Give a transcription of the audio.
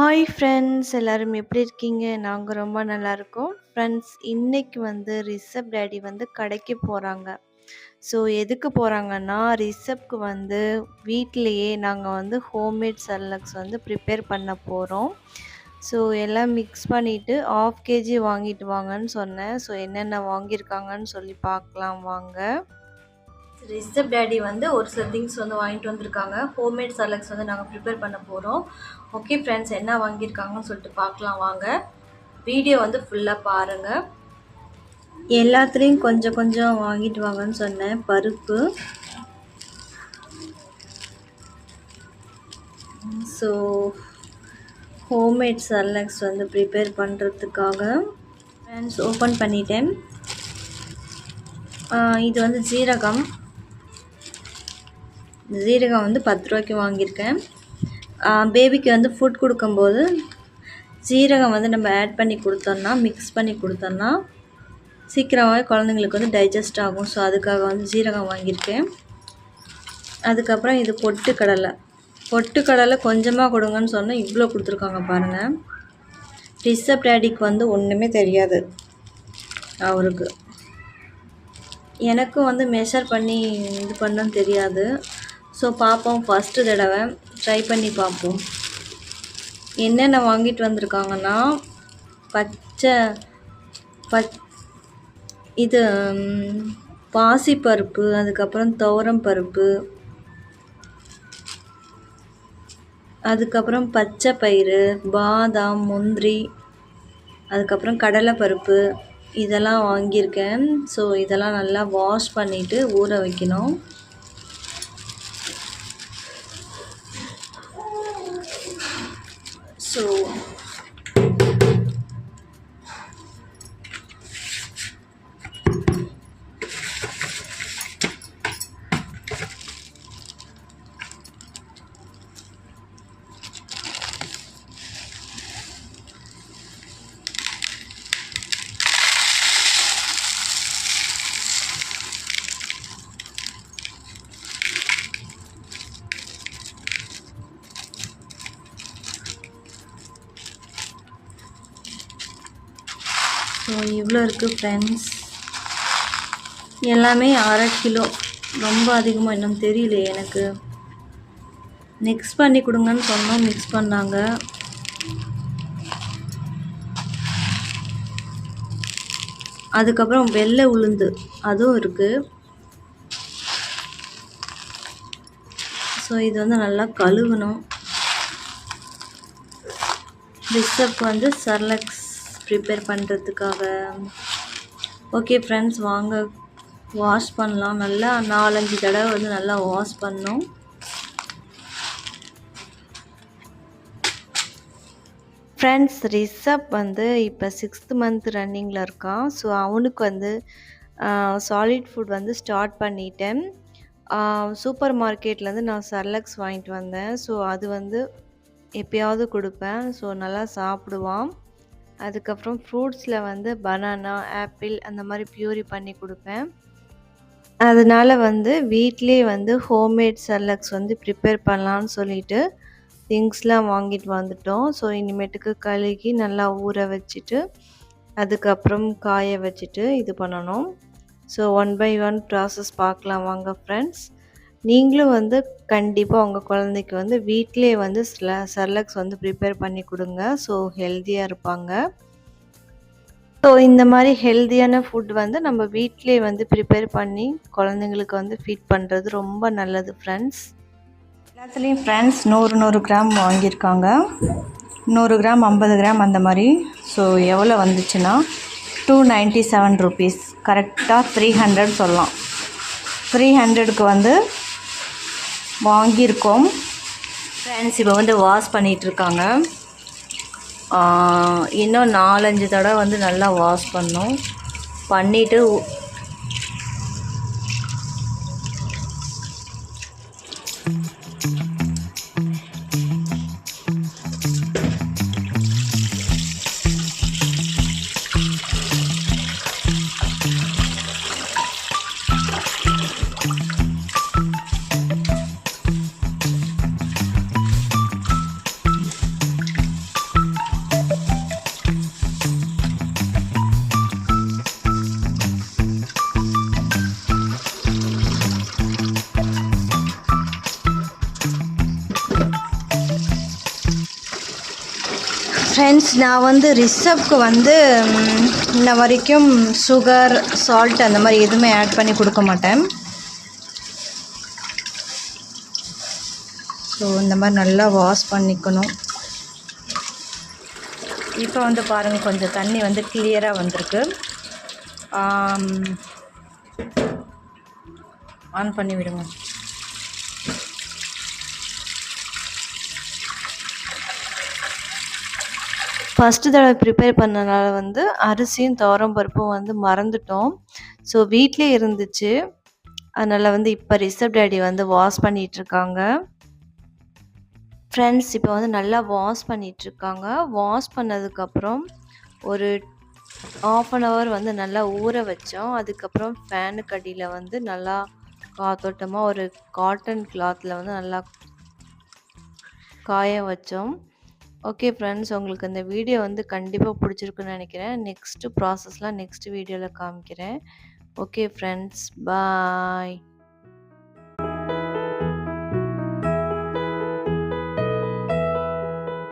Hi friends எல்லோரும் எப்படி இருக்கீங்க? நாங்கள் ரொம்ப நல்லாயிருக்கோம். ஃப்ரெண்ட்ஸ் இன்றைக்கி வந்து ரிஷப் டேடி வந்து கடைக்கு போகிறாங்க ஸோ எதுக்கு போகிறாங்கன்னா ரிஷப்‌க்கு வந்து வீட்டிலையே நாங்கள் வந்து ஹோம்மேட் சல்லக்ஸ் வந்து ப்ரிப்பேர் பண்ண போகிறோம் ஸோ எல்லாம் மிக்ஸ் பண்ணிவிட்டு ஆஃப் கேஜி வாங்கிட்டு வாங்கன்னு சொன்னேன். ஸோ என்னென்ன வாங்கியிருக்காங்கன்னு சொல்லி பார்க்கலாம் வாங்க. ரிஷப் டேடி வந்து ஒரு சில திங்ஸ் வந்து வாங்கிட்டு வந்திருக்காங்க. ஹோம்மேட் சலக்ஸ் வந்து நாங்கள் ப்ரிப்பேர் பண்ண போகிறோம் ஓகே ஃப்ரெண்ட்ஸ் என்ன வாங்கியிருக்காங்கன்னு சொல்லிட்டு பார்க்கலாம் வாங்க. வீடியோ வந்து ஃபுல்லாக பாருங்கள் எல்லாத்துலேயும் கொஞ்சம் கொஞ்சம் வாங்கிட்டு வாங்கன்னு சொன்னேன். பருப்பு ஸோ ஹோம்மேட் செர்லாக்ஸ் வந்து ப்ரிப்பேர் பண்ணுறதுக்காக ஃப்ரெண்ட்ஸ் ஓப்பன் பண்ணிட்டேன். இது வந்து ஜீரகம் ஜீரகம் வந்து பத்து ரூபாய்க்கு வாங்கியிருக்கேன். பேபிக்கு வந்து ஃபுட் கொடுக்கும்போது ஜீரகம் வந்து நம்ம ஆட் பண்ணி கொடுத்தோம்னா மிக்ஸ் பண்ணி கொடுத்தோம்னா சீக்கிரமாகவே குழந்தைங்களுக்கு வந்து டைஜஸ்ட் ஆகும். ஸோ அதுக்காக வந்து ஜீரகம் வாங்கியிருக்கேன். அதுக்கப்புறம் இது பொட்டுக்கடலை. பொட்டுக்கடலை கொஞ்சமாக கொடுங்கன்னு சொன்னால் இவ்வளோ கொடுத்துருக்காங்க பாருங்கள் ரிஷப் டேடிக்கு வந்து ஒன்றுமே தெரியாது அவருக்கு. எனக்கும் வந்து மெஷர் பண்ணி இது பண்ண தெரியாது. ஸோ பார்ப்போம் ஃபஸ்ட்டு தடவை ட்ரை பண்ணி பார்ப்போம் என்னென்ன வாங்கிட்டு வந்திருக்காங்கன்னா பச்சை பச் இது பாசிப்பருப்பு அதுக்கப்புறம் துவரம் பருப்பு அதுக்கப்புறம் பச்சை பயிறு பாதாம் முந்திரி அதுக்கப்புறம் கடலைப்பருப்பு இதெல்லாம் வாங்கியிருக்கேன். ஸோ இதெல்லாம் நல்லா வாஷ் பண்ணிவிட்டு ஊற வைக்கணும். ஸோ ஸோ இவ்வளோ இருக்குது ஃப்ரெண்ட்ஸ் எல்லாமே அரை கிலோ. ரொம்ப அதிகமாக இன்னும் தெரியல எனக்கு. மிக்ஸ் பண்ணி கொடுங்கன்னு சொன்னோம் மிக்ஸ் பண்ணாங்க. அதுக்கப்புறம் வெள்ளை உளுந்து அதுவும் இருக்குது ஸோ இது வந்து நல்லா கழுவணும். ரிஷப் வந்து சர்லக்ஸ் ப்ரிப்பேர் பண்ணுறதுக்காக ஓகே ஃப்ரெண்ட்ஸ் வாங்க. வாஷ் பண்ணலாம். நல்லா நாலஞ்சு தடவை வந்து நல்லா வாஷ் பண்ணோம் ஃப்ரெண்ட்ஸ் ரிஷப் வந்து இப்போ சிக்ஸ்த் மந்த் ரன்னிங்கில் இருக்கான். ஸோ அவனுக்கு வந்து சாலிட் ஃபுட் வந்து ஸ்டார்ட் பண்ணிட்டேன். சூப்பர் மார்க்கெட்லேருந்து நான் சர்லக்ஸ் வாங்கிட்டு வந்தேன். ஸோ அது வந்து எப்பயாவது கொடுப்பேன். ஸோ நல்லா சாப்பிடுவான். அதுக்கப்புறம் ஃப்ரூட்ஸில் வந்து பனானா ஆப்பிள் அந்த மாதிரி பியூரி பண்ணி கொடுப்பேன். அதனால் வந்து வீட்லேயே வந்து ஹோம்மேட் சர்லக்ஸ் வந்து ப்ரிப்பேர் பண்ணலான்னு சொல்லிட்டு திங்ஸ்லாம் வாங்கிட்டு வந்துட்டோம். ஸோ இனிமேட்டுக்கு கழுகி நல்லா ஊற வச்சுட்டு அதுக்கப்புறம் காய வச்சுட்டு இது பண்ணணும். So one by one process பார்க்கலாம் வாங்க ஃப்ரெண்ட்ஸ் நீங்களும் வந்து கண்டிப்பாக உங்கள் குழந்தைக்கு வந்து வீட்டிலே வந்து சர்லக்ஸ் வந்து ப்ரிப்பேர் பண்ணி கொடுங்க. ஸோ ஹெல்த்தியாக இருப்பாங்க. ஸோ இந்த மாதிரி ஹெல்த்தியான ஃபுட் வந்து நம்ம வீட்டிலே வந்து ப்ரிப்பேர் பண்ணி குழந்தைங்களுக்கு வந்து ஃபீட் பண்ணுறது ரொம்ப நல்லது ஃப்ரெண்ட்ஸ் எல்லாத்துலேயும் ஃப்ரெண்ட்ஸ் நூறு நூறு கிராம் வாங்கியிருக்காங்க. நூறு கிராம் ஐம்பது கிராம் அந்த மாதிரி. ஸோ எவ்வளோ வந்துச்சுன்னா டூ நைன்ட்டி செவன் ருபீஸ் கரெக்டாக த்ரீ ஹண்ட்ரட் சொல்லலாம். த்ரீ ஹண்ட்ரடுக்கு வந்து வாங்கியிருக்கோம். ஃப்ரெண்ட்ஸ் இப்போ வந்து வாஷ் பண்ணிகிட்ருக்காங்க இன்னும் நாலஞ்சு தடவை வந்து நல்லா வாஷ் பண்ணோம். பண்ணிவிட்டு ஃப்ரெண்ட்ஸ் நான் வந்து ரிசப்க்கு வந்து இன்ன வரைக்கும் சுகர் சால்ட் அந்த மாதிரி எதுவுமே ஆட் பண்ணி கொடுக்க மாட்டேன். ஸோ இந்த மாதிரி நல்லா வாஷ் பண்ணிக்கணும். இப்போ வந்து பாருங்கள் கொஞ்சம் தண்ணி வந்து கிளியராக வந்திருக்கு. ஆன் பண்ணி விடுங்க ஃபஸ்ட்டு தடவை ப்ரிப்பேர் பண்ணனால வந்து அரிசியும் துவரம் பருப்பும் வந்து மறந்துட்டோம். ஸோ வீட்டிலே இருந்துச்சு. அதனால் வந்து இப்போ ரிசப் டேடி வந்து வாஷ் பண்ணிகிட்ருக்காங்க ஃப்ரெண்ட்ஸ் இப்போ வந்து நல்லா வாஷ் பண்ணிகிட்ருக்காங்க வாஷ் பண்ணதுக்கப்புறம் ஒரு ஆஃப் அன் ஹவர் வந்து நல்லா ஊற வச்சோம். அதுக்கப்புறம் ஃபேனுக்கு அடியில் வந்து நல்லா காத்தோட்டமாக ஒரு காட்டன் கிளாத்தில் வந்து நல்லா காய வச்சோம். ஓகே ஃப்ரெண்ட்ஸ் உங்களுக்கு இந்த வீடியோ வந்து கண்டிப்பாக பிடிச்சிருக்குன்னு நினைக்கிறேன். நெக்ஸ்ட்டு ப்ராசஸ்லாம் நெக்ஸ்ட் வீடியோவில் காமிக்கிறேன். Okay friends bye